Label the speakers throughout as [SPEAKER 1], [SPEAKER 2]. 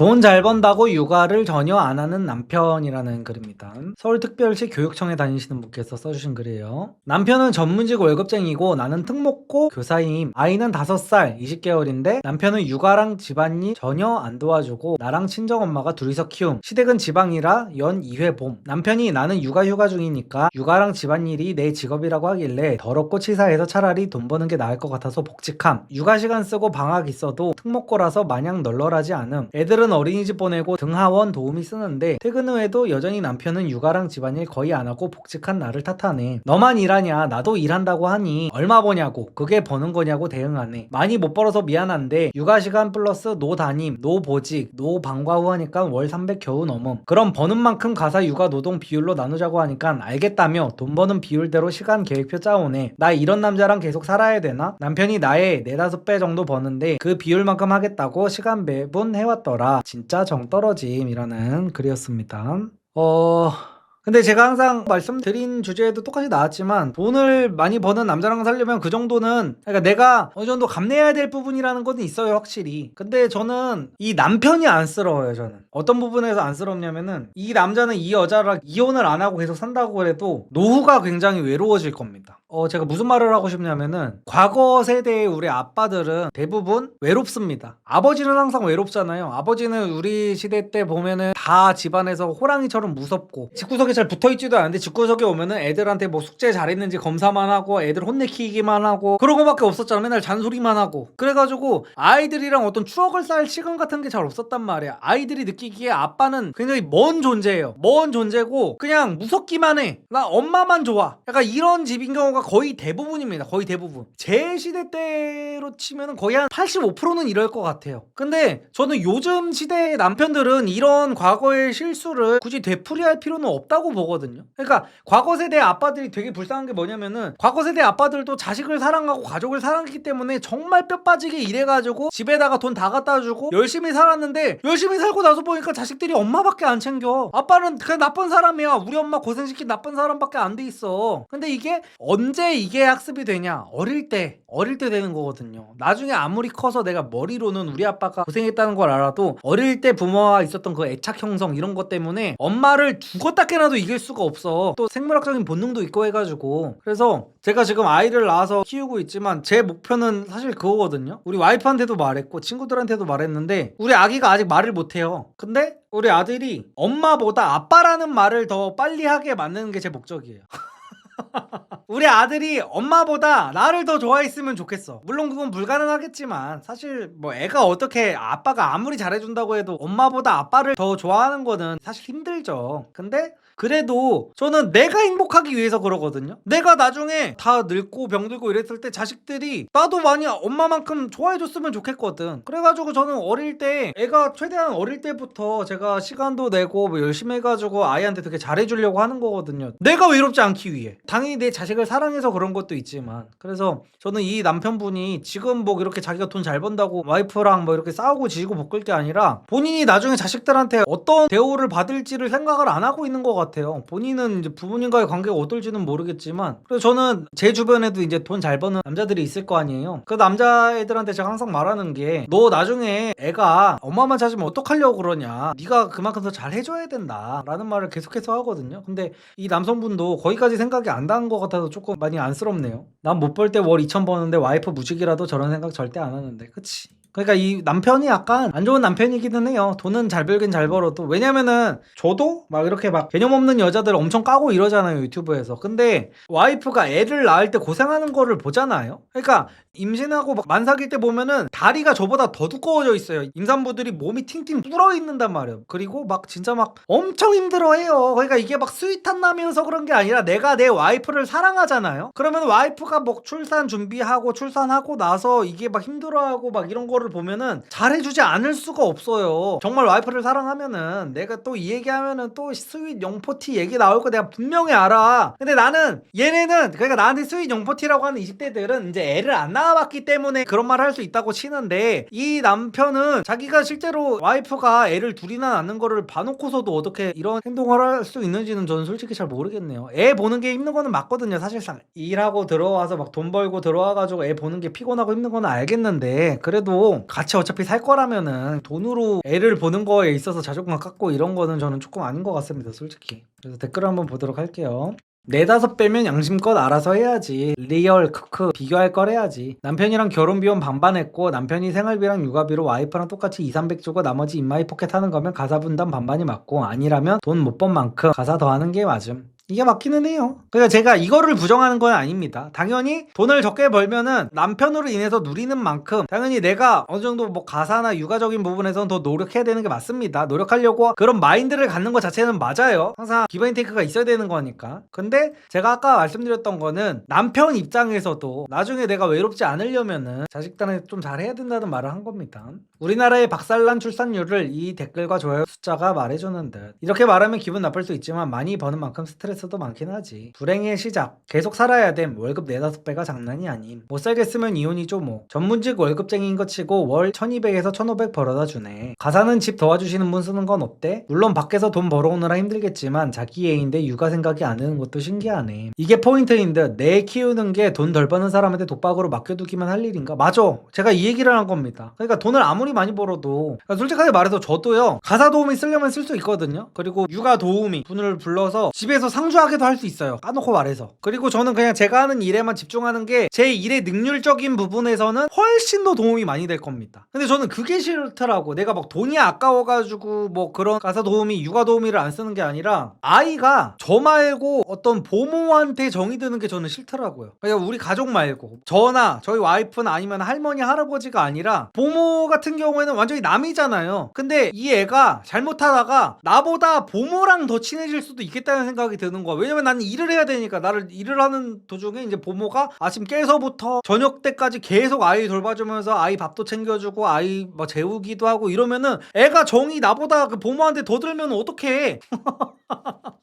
[SPEAKER 1] 돈 잘 번다고 육아를 전혀 안 하는 남편이라는 글입니다. 서울특별시 교육청에 다니시는 분께서 써주신 글이에요. 남편은 전문직 월급쟁이고 나는 특목고 교사임. 아이는 5살, 20개월인데 남편은 육아랑 집안일 전혀 안 도와주고 나랑 친정엄마가 둘이서 키움. 시댁은 지방이라 연 2회 봄. 남편이 나는 육아 휴가 중이니까 육아랑 집안일이 내 직업이라고 하길래 더럽고 치사해서 차라리 돈 버는 게 나을 것 같아서 복직함. 육아 시간 쓰고 방학 있어도 특목고라서 마냥 널널하지 않음. 애들은 어린이집 보내고 등하원 도우미 쓰는데 퇴근 후에도 여전히 남편은 육아랑 집안일 거의 안 하고 복직한 나를 탓하네. 너만 일하냐? 나도 일한다고 하니 얼마 버냐고 그게 버는 거냐고 대응하네. 많이 못 벌어서 미안한데 육아 시간 플러스 노 담임, 노 보직, 노 방과 후 하니까 월 300 겨우 넘음. 그럼 버는 만큼 가사 육아 노동 비율로 나누자고 하니까 알겠다며 돈 버는 비율대로 시간 계획표 짜오네. 나 이런 남자랑 계속 살아야 되나? 남편이 나의 네다섯 배 정도 버는데 그 비율만큼 하겠다고 시간 매분 해왔더라. 진짜 정 떨어짐이라는 글이었습니다. 어... 근데 제가 항상 말씀드린 주제에도 똑같이 나왔지만 돈을 많이 버는 남자랑 살려면 그 정도는 그러니까 내가 어느 정도 감내해야 될 부분이라는 건 있어요 확실히. 근데 저는 이 남편이 안쓰러워요 저는. 어떤 부분에서 안쓰럽냐면은 이 남자는 이 여자랑 이혼을 안 하고 계속 산다고 해도 노후가 굉장히 외로워질 겁니다. 어 제가 무슨 말을 하고 싶냐면은 과거 세대의 우리 아빠들은 대부분 외롭습니다. 아버지는 항상 외롭잖아요. 아버지는 우리 시대 때 보면은 다 집안에서 호랑이처럼 무섭고 집구석에 잘 붙어있지도 않은데 집구석에 오면은 애들한테 뭐 숙제 잘했는지 검사만 하고 애들 혼내키기만 하고 그런 거밖에 없었잖아. 맨날 잔소리만 하고. 그래가지고 아이들이랑 어떤 추억을 쌓을 시간 같은 게 잘 없었단 말이야. 아이들이 느끼기에 아빠는 굉장히 먼 존재예요. 먼 존재고 그냥 무섭기만 해나 엄마만 좋아. 약간 이런 집인 경우가 거의 대부분입니다. 거의 대부분. 제 시대 때로 치면은 거의 한 85%는 이럴 것 같아요. 근데 저는 요즘 시대의 남편들은 이런 과거의 실수를 굳이 되풀이할 필요는 없다고 보거든요. 그러니까 과거 세대 아빠들이 되게 불쌍한 게 뭐냐면은 과거 세대 아빠들도 자식을 사랑하고 가족을 사랑했기 때문에 정말 뼈 빠지게 일해가지고 집에다가 돈 다 갖다 주고 열심히 살았는데 열심히 살고 나서 보니까 자식들이 엄마밖에 안 챙겨. 아빠는 그냥 나쁜 사람이야. 우리 엄마 고생시킨 나쁜 사람밖에 안 돼 있어. 근데 이게 언제 이게 학습이 되냐? 어릴 때 어릴 때 되는 거거든요. 나중에 아무리 커서 내가 머리로는 우리 아빠가 고생했다는 걸 알아도 어릴 때 부모와 있었던 그 애착 형성 이런 것 때문에 엄마를 죽었다 깨나 도 이길 수가 없어. 또 생물학적인 본능도 있고 해가지고. 그래서 제가 지금 아이를 낳아서 키우고 있지만 제 목표는 사실 그거거든요. 우리 와이프한테도 말했고 친구들한테도 말했는데 우리 아기가 아직 말을 못해요. 근데 우리 아들이 엄마보다 아빠라는 말을 더 빨리 하게 만드는 게 제 목적이에요 우리 아들이 엄마보다 나를 더 좋아했으면 좋겠어. 물론 그건 불가능하겠지만 사실 뭐 애가 어떻게 아빠가 아무리 잘해준다고 해도 엄마보다 아빠를 더 좋아하는 거는 사실 힘들죠. 근데 그래도 저는 내가 행복하기 위해서 그러거든요. 내가 나중에 다 늙고 병들고 이랬을 때 자식들이 나도 많이 엄마만큼 좋아해줬으면 좋겠거든. 그래가지고 저는 어릴 때 애가 최대한 어릴 때부터 제가 시간도 내고 뭐 열심히 해가지고 아이한테 되게 잘해주려고 하는 거거든요. 내가 외롭지 않기 위해. 당연히 내 자식을 사랑해서 그런 것도 있지만. 그래서 저는 이 남편분이 지금 뭐 이렇게 자기가 돈 잘 번다고 와이프랑 뭐 이렇게 싸우고 지고 볶을 게 아니라 본인이 나중에 자식들한테 어떤 대우를 받을지를 생각을 안 하고 있는 것 같아요. 본인은 이제 부모님과의 관계가 어떨지는 모르겠지만 그래서 저는 제 주변에도 이제 돈 잘 버는 남자들이 있을 거 아니에요. 그 남자애들한테 제가 항상 말하는 게 너 나중에 애가 엄마만 찾으면 어떡하려고 그러냐. 네가 그만큼 더 잘 해줘야 된다라는 말을 계속해서 하거든요. 근데 이 남성분도 거기까지 생각이 안 닿은 것 같아서 조금 많이 안쓰럽네요. 난 못 벌 때 월 2천 버는데 와이프 무직이라도 저런 생각 절대 안 하는데 그치? 그러니까 이 남편이 약간 안 좋은 남편이기는 해요. 돈은 잘 벌긴 잘 벌어도. 왜냐면은 저도 막 이렇게 막 개념 없는 여자들 엄청 까고 이러잖아요. 유튜브에서. 근데 와이프가 애를 낳을 때 고생하는 거를 보잖아요. 그러니까 임신하고 막 만삭일 때 보면은 다리가 저보다 더 두꺼워져 있어요. 임산부들이 몸이 팅팅 불어 있는단 말이에요. 그리고 막 진짜 막 엄청 힘들어해요. 그러니까 이게 막 스윗한 남이어서 그런 게 아니라 내가 내 와이프를 사랑하잖아요. 그러면 와이프가 뭐 출산 준비하고 출산하고 나서 이게 막 힘들어하고 막 이런 거를 보면은 잘해주지 않을 수가 없어요. 정말 와이프를 사랑하면은 내가 또 이 얘기하면은 또 스윗 영포티 얘기 나올 거 내가 분명히 알아. 근데 나는 얘네는 그러니까 나한테 스윗 영포티라고 하는 20대들은 이제 애를 안 낳아봤기 때문에 그런 말 할 수 있다고 치는데 이 남편은 자기가 실제로 와이프가 애를 둘이나 낳는 거를 봐놓고서도 어떻게 이런 행동을 할 수 있는지는 저는 솔직히 잘 모르겠네요. 애 보는 게 힘든 거는 맞거든요. 사실상 일하고 들어와서 막 돈 벌고 들어와가지고 애 보는 게 피곤하고 힘든 거는 알겠는데 그래도 같이 어차피 살 거라면은 돈으로 애를 보는 거에 있어서 자존감 깎고 이런 거는 저는 조금 아닌 것 같습니다, 솔직히. 그래서 댓글 한번 보도록 할게요. 네다섯 빼면 양심껏 알아서 해야지. 리얼 크크 비교할 걸 해야지. 남편이랑 결혼 비용 반반했고 남편이 생활비랑 육아비로 와이프랑 똑같이 2, 300 주고 나머지 인마이 포켓 하는 거면 가사 분담 반반이 맞고 아니라면 돈 못 번 만큼 가사 더하는 게 맞음. 이게 맞기는 해요. 그러니까 제가 이거를 부정하는 건 아닙니다. 당연히 돈을 적게 벌면은 남편으로 인해서 누리는 만큼 당연히 내가 어느 정도 뭐 가사나 육아적인 부분에서는 더 노력해야 되는 게 맞습니다. 노력하려고 그런 마인드를 갖는 것 자체는 맞아요. 항상 기브앤테이크가 있어야 되는 거니까. 근데 제가 아까 말씀드렸던 거는 남편 입장에서도 나중에 내가 외롭지 않으려면은 자식단에 좀 잘해야 된다는 말을 한 겁니다. 우리나라의 박살난 출산율을 이 댓글과 좋아요 숫자가 말해주는 듯. 이렇게 말하면 기분 나쁠 수 있지만 많이 버는 만큼 스트레스 도 많긴 하지. 불행의 시작. 계속 살아야 됨. 월급 네다섯 배가 장난이 아님. 못 살겠으면 이혼이죠 뭐. 전문직 월급쟁이인 것 치고 월 1200에서 1500 벌어다 주네. 가사는 집 도와주시는 분 쓰는 건 어때? 물론 밖에서 돈 벌어오느라 힘들겠지만 자기 애인데 육아 생각이 안 드는 것도 신기하네. 이게 포인트인 듯. 내 키우는 게 돈 덜 버는 사람한테 독박으로 맡겨두기만 할 일인가? 맞아. 제가 이 얘기를 한 겁니다. 그러니까 돈을 아무리 많이 벌어도 그러니까 솔직하게 말해서 저도요. 가사 도우미 쓰려면 쓸 수 있거든요. 그리고 육아 도우미 분을 불러서 집에서 상 주하게도 할 수 있어요. 까놓고 말해서. 그리고 저는 그냥 제가 하는 일에만 집중하는 게 제 일의 능률적인 부분에서는 훨씬 더 도움이 많이 될 겁니다. 근데 저는 그게 싫더라고. 내가 막 돈이 아까워가지고 뭐 그런 가사 도우미, 육아 도우미를 안 쓰는 게 아니라 아이가 저 말고 어떤 보모한테 정이 드는 게 저는 싫더라고요. 그러니까 우리 가족 말고 저나 저희 와이프나 아니면 할머니, 할아버지가 아니라 보모 같은 경우에는 완전히 남이잖아요. 근데 이 애가 잘못하다가 나보다 보모랑 더 친해질 수도 있겠다는 생각이 드는 거야. 왜냐면 나는 일을 해야 되니까 나를 일을 하는 도중에 이제 보모가 아침 깨서부터 저녁 때까지 계속 아이 돌봐주면서 아이 밥도 챙겨주고 아이 뭐 재우기도 하고 이러면은 애가 정이 나보다 그 보모한테 더 들면 어떡해.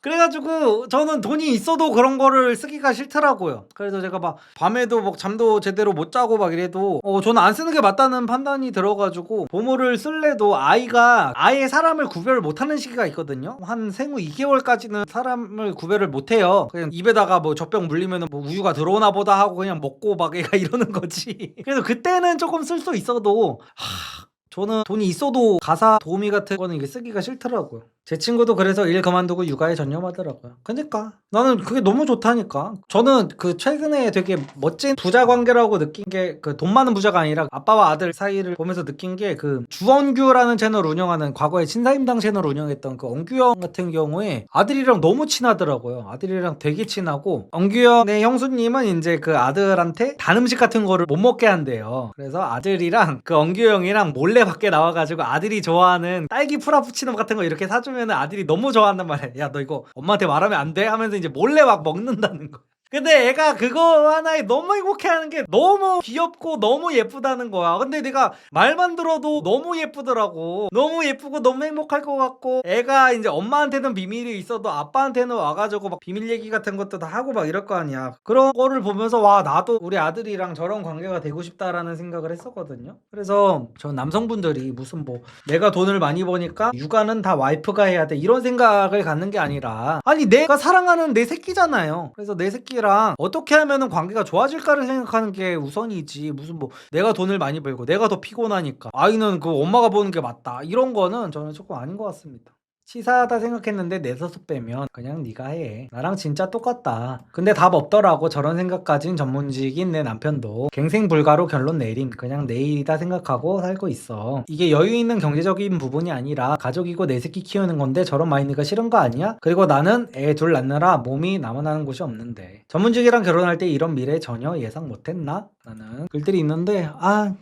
[SPEAKER 1] 그래가지고 저는 돈이 있어도 그런 거를 쓰기가 싫더라고요. 그래서 제가 막 밤에도 막 잠도 제대로 못 자고 막 이래도 어 저는 안 쓰는 게 맞다는 판단이 들어가지고 보모를 쓸래도 아이가 아예 사람을 구별을 못하는 시기가 있거든요. 한 생후 2개월까지는 사람을 구별을 못해요. 그냥 입에다가 뭐 젖병 물리면은 뭐 우유가 들어오나 보다 하고 그냥 먹고 막 애가 이러는 거지. 그래서 그때는 조금 쓸 수 있어도 하, 저는 돈이 있어도 가사 도우미 같은 거는 이게 쓰기가 싫더라고요. 제 친구도 그래서 일 그만두고 육아에 전념하더라고요. 그러니까 나는 그게 너무 좋다니까. 저는 그 최근에 되게 멋진 부자 관계라고 느낀 게 그 돈 많은 부자가 아니라 아빠와 아들 사이를 보면서 느낀 게 그 주원규라는 채널 운영하는 과거에 신사임당 채널 운영했던 그 엉규형 같은 경우에 아들이랑 너무 친하더라고요. 아들이랑 되게 친하고 엉규형의 형수님은 이제 그 아들한테 단 음식 같은 거를 못 먹게 한대요. 그래서 아들이랑 그 엉규형이랑 몰래 밖에 나와가지고 아들이 좋아하는 딸기 프라푸치노 같은 거 이렇게 사주면 아들이 너무 좋아한단 말이야. 야 너 이거 엄마한테 말하면 안 돼? 하면서 이제 몰래 막 먹는다는 거. 근데 애가 그거 하나에 너무 행복해하는 게 너무 귀엽고 너무 예쁘다는 거야. 근데 내가 말만 들어도 너무 예쁘더라고. 너무 예쁘고 너무 행복할 것 같고 애가 이제 엄마한테는 비밀이 있어도 아빠한테는 와가지고 막 비밀 얘기 같은 것도 다 하고 막 이럴 거 아니야. 그런 거를 보면서 와 나도 우리 아들이랑 저런 관계가 되고 싶다라는 생각을 했었거든요. 그래서 저 남성분들이 무슨 뭐 내가 돈을 많이 버니까 육아는 다 와이프가 해야 돼 이런 생각을 갖는 게 아니라 아니 내가 사랑하는 내 새끼잖아요. 그래서 내 새끼 랑 어떻게 하면은 관계가 좋아질까를 생각하는 게 우선이지 무슨 뭐 내가 돈을 많이 벌고 내가 더 피곤하니까 아이는 그 엄마가 보는 게 맞다 이런 거는 저는 조금 아닌 것 같습니다. 치사하다 생각했는데 네서섯 빼면 그냥 네가 해. 나랑 진짜 똑같다. 근데 답 없더라고. 저런 생각 가진 전문직인 내 남편도 갱생 불가로 결론 내림. 그냥 내일이다 생각하고 살고 있어. 이게 여유 있는 경제적인 부분이 아니라 가족이고 내 새끼 키우는 건데 저런 마인드가 싫은 거 아니야? 그리고 나는 애 둘 낳느라 몸이 남아나는 곳이 없는데. 전문직이랑 결혼할 때 이런 미래 전혀 예상 못했나? 라는 글들이 있는데 아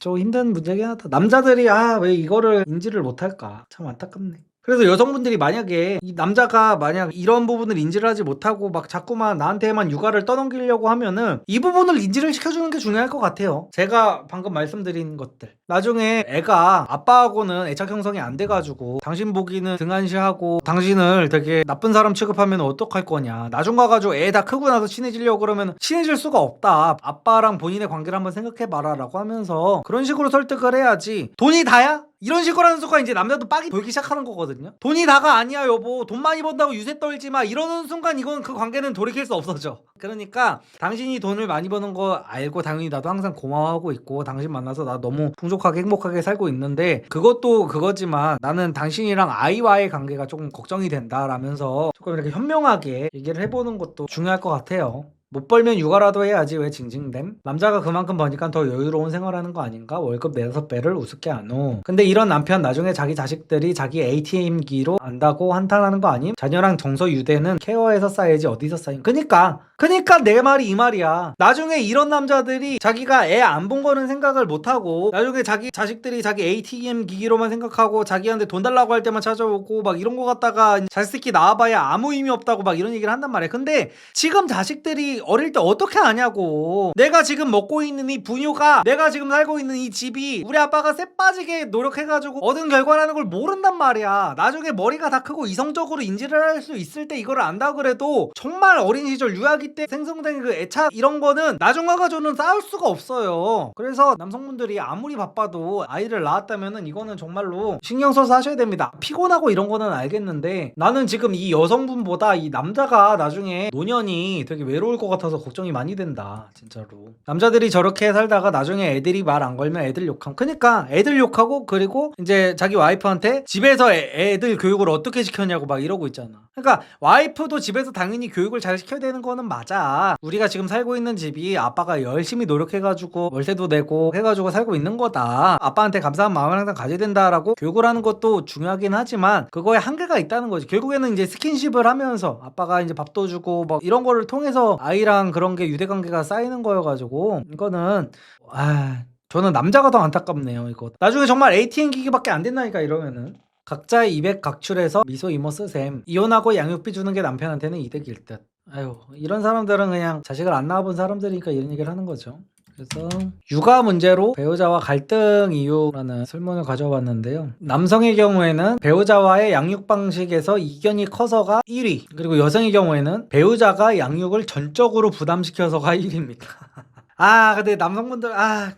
[SPEAKER 1] 좀 힘든 문제긴 하다. 남자들이 아 왜 이거를 인지를 못할까 참 안타깝네. 그래서 여성분들이 만약에 이 남자가 만약 이런 부분을 인지를 하지 못하고 막 자꾸만 나한테만 육아를 떠넘기려고 하면은 이 부분을 인지를 시켜주는 게 중요할 것 같아요. 제가 방금 말씀드린 것들. 나중에 애가 아빠하고는 애착 형성이 안 돼가지고 당신 보기는 등한시하고 당신을 되게 나쁜 사람 취급하면 어떡할 거냐. 나중 가가지고 애 다 크고 나서 친해지려고 그러면 친해질 수가 없다. 아빠랑 본인의 관계를 한번 생각해봐라 라고 하면서 그런 식으로 설득을 해야지. 돈이 다야? 이런 식으로 하는 순간 이제 남자도 빡이 보이기 시작하는 거거든요. 돈이 다가 아니야 여보. 돈 많이 번다고 유세 떨지 마. 이러는 순간 이건 그 관계는 돌이킬 수 없어져. 그러니까 당신이 돈을 많이 버는 거 알고 당연히 나도 항상 고마워하고 있고 당신 만나서 나 너무 풍족하게 행복하게 살고 있는데 그것도 그거지만 나는 당신이랑 아이와의 관계가 조금 걱정이 된다라면서 조금 이렇게 현명하게 얘기를 해보는 것도 중요할 것 같아요. 못 벌면 육아라도 해야지 왜 징징댐? 남자가 그만큼 버니까 더 여유로운 생활하는 거 아닌가? 월급 네다섯 배를 우습게 안 오. 근데 이런 남편 나중에 자기 자식들이 자기 ATM기로 안다고 한탄하는 거 아님? 자녀랑 정서 유대는 케어에서 쌓여야지 어디서 쌓인? 그니까 그니까 내 말이 이 말이야. 나중에 이런 남자들이 자기가 애 안 본 거는 생각을 못 하고 나중에 자기 자식들이 자기 ATM 기기로만 생각하고 자기한테 돈 달라고 할 때만 찾아오고 막 이런 거 갖다가 자식새끼 낳아봐야 아무 의미 없다고 막 이런 얘기를 한단 말이야. 근데 지금 자식들이 어릴 때 어떻게 아냐고. 내가 지금 먹고 있는 이 분유가 내가 지금 살고 있는 이 집이 우리 아빠가 쎄 빠지게 노력해가지고 얻은 결과라는 걸 모른단 말이야. 나중에 머리가 다 크고 이성적으로 인지를 할 수 있을 때 이거를 안다 그래도 정말 어린 시절 유아기 때 생성된 그 애착 이런 거는 나중 와가지고는 쌓을 수가 없어요. 그래서 남성분들이 아무리 바빠도 아이를 낳았다면은 이거는 정말로 신경 써서 하셔야 됩니다. 피곤하고 이런 거는 알겠는데 나는 지금 이 여성분보다 이 남자가 나중에 노년이 되게 외로울 것 같아서 걱정이 많이 된다. 진짜로. 남자들이 저렇게 살다가 나중에 애들이 말 안 걸면 애들 욕함. 그니까 애들 욕하고 그리고 이제 자기 와이프한테 집에서 애, 애들 교육을 어떻게 시켰냐고 막 이러고 있잖아. 그러니까 와이프도 집에서 당연히 교육을 잘 시켜야 되는 거는 맞아. 우리가 지금 살고 있는 집이 아빠가 열심히 노력해가지고 월세도 내고 해가지고 살고 있는 거다. 아빠한테 감사한 마음을 항상 가져야 된다라고 교육을 하는 것도 중요하긴 하지만 그거에 한계가 있다는 거지. 결국에는 이제 스킨십을 하면서 아빠가 이제 밥도 주고 막 이런 거를 통해서 아이 랑 그런 게 유대 관계가 쌓이는 거여가지고 이거는 아 저는 남자가 더 안타깝네요 이거. 나중에 정말 ATM 기기밖에 안 된다니까 이러면은. 각자의 200 각출해서 미소 이모 쓰셈 이혼하고 양육비 주는 게 남편한테는 이득일 듯 아유 이런 사람들은 그냥 자식을 안 낳아본 사람들이니까 이런 얘기를 하는 거죠 그래서 육아 문제로 배우자와 갈등 이유라는 설문을 가져왔는데요. 남성의 경우에는 배우자와의 양육 방식에서 이견이 커서가 1위 그리고 여성의 경우에는 배우자가 양육을 전적으로 부담시켜서가 1위입니다. 아 근데 남성분들 아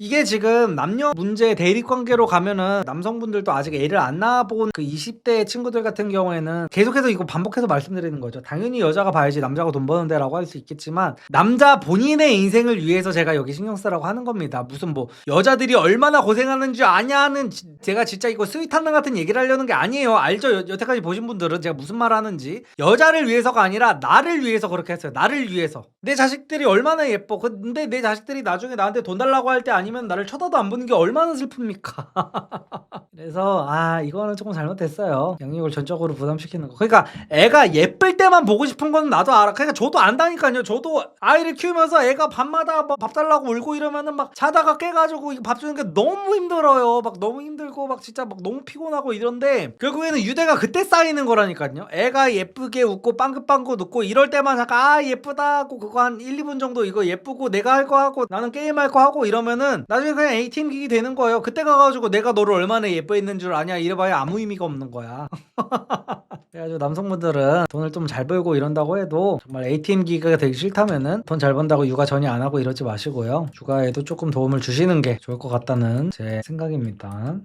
[SPEAKER 1] 이게 지금 남녀 문제 대립 관계로 가면은 남성분들도 아직 애를 안 낳아본 그 20대 친구들 같은 경우에는 계속해서 이거 반복해서 말씀드리는 거죠. 당연히 여자가 봐야지 남자가 돈 버는데라고 할 수 있겠지만 남자 본인의 인생을 위해서 제가 여기 신경 쓰라고 하는 겁니다. 무슨 뭐 여자들이 얼마나 고생하는 줄 아냐는 지- 제가 진짜 이거 스윗한나 같은 얘기를 하려는 게 아니에요. 알죠? 여, 여태까지 보신 분들은 제가 무슨 말 하는지 여자를 위해서가 아니라 나를 위해서 그렇게 했어요. 나를 위해서 내 자식들이 얼마나 예뻐. 근데 내 자식들이 나중에 나한테 돈 달라고 할 때 아니 면 나를 쳐다도 안 보는 게 얼마나 슬픕니까? 그래서 아 이거는 조금 잘못됐어요. 양육을 전적으로 부담시키는 거. 그러니까 애가 예쁠 때만 보고 싶은 건 나도 알아. 그러니까 저도 안다니까요. 저도 아이를 키우면서 애가 밤마다 뭐밥 달라고 울고 이러면은 막 자다가 깨가지고 밥 주는 게 너무 힘들어요. 막 너무 힘들고 막 진짜 막 너무 피곤하고 이런데 결국에는 유대가 그때 쌓이는 거라니까요. 애가 예쁘게 웃고 빵긋빵긋 웃고 이럴 때만 잠깐 아 예쁘다 하고 그거 한 1, 2분 정도 이거 예쁘고 내가 할 거 하고 나는 게임 할 거 하고 이러면은 나중에 그냥 ATM 기기 되는 거예요. 그때 가가지고 내가 너를 얼마나 예뻐했는 줄 아냐 이래봐야 아무 의미가 없는 거야. 그래가지고 남성분들은 돈을 좀 잘 벌고 이런다고 해도 정말 ATM 기기가 되기 싫다면은 돈 잘 번다고 육아 전혀 안 하고 이러지 마시고요. 육아에도 조금 도움을 주시는 게 좋을 것 같다는 제 생각입니다.